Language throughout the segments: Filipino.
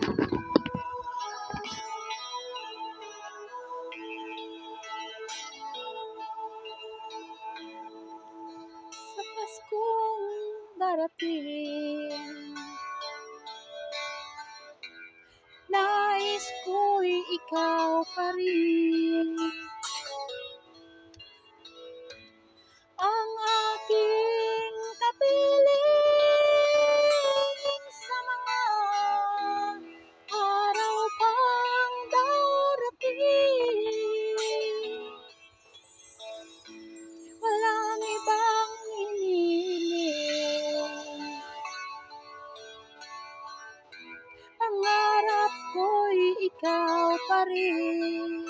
Sa Paskong darating Nais ko'y ikaw pa rin ikaw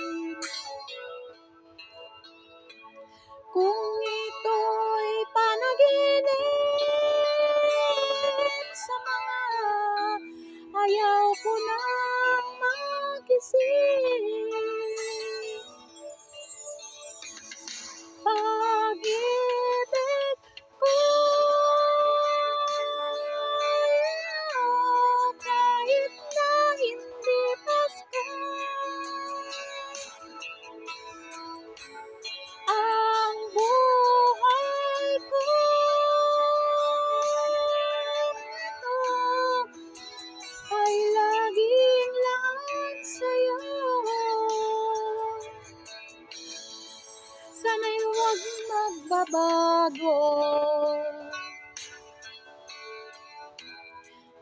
magbabago.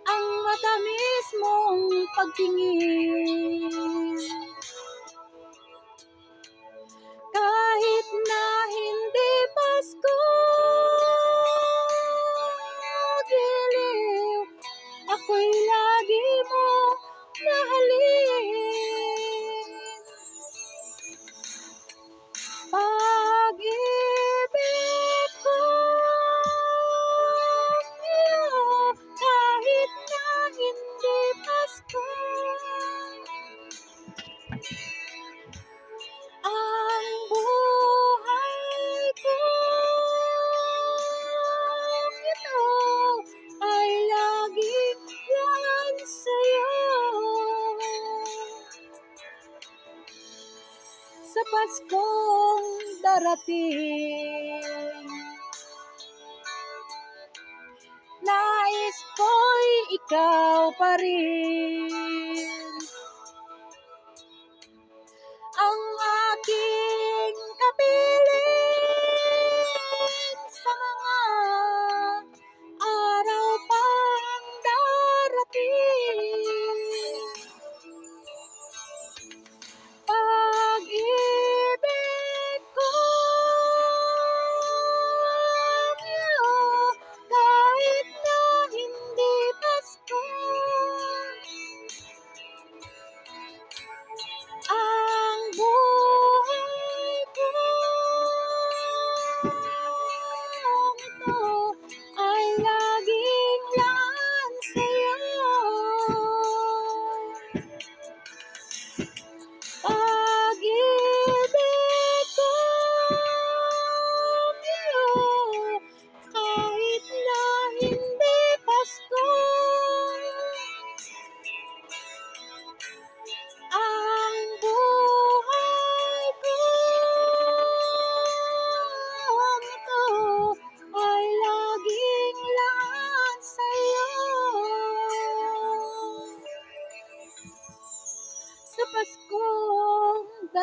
Ang matamis mong pagtingin. Kahit na hindi Pasko Giliw Ako'y lagi mo mahalin Ang buhay ko ito ay laging yan sa'yo. Sa Paskong darating Nais ko'y ikaw pa rin Ang aking kapiling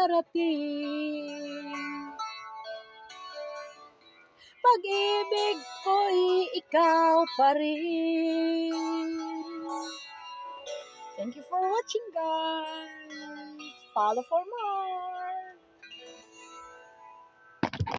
darating Pag-ibig ko'y ikaw pa rin Thank you for watching guys. Follow for more.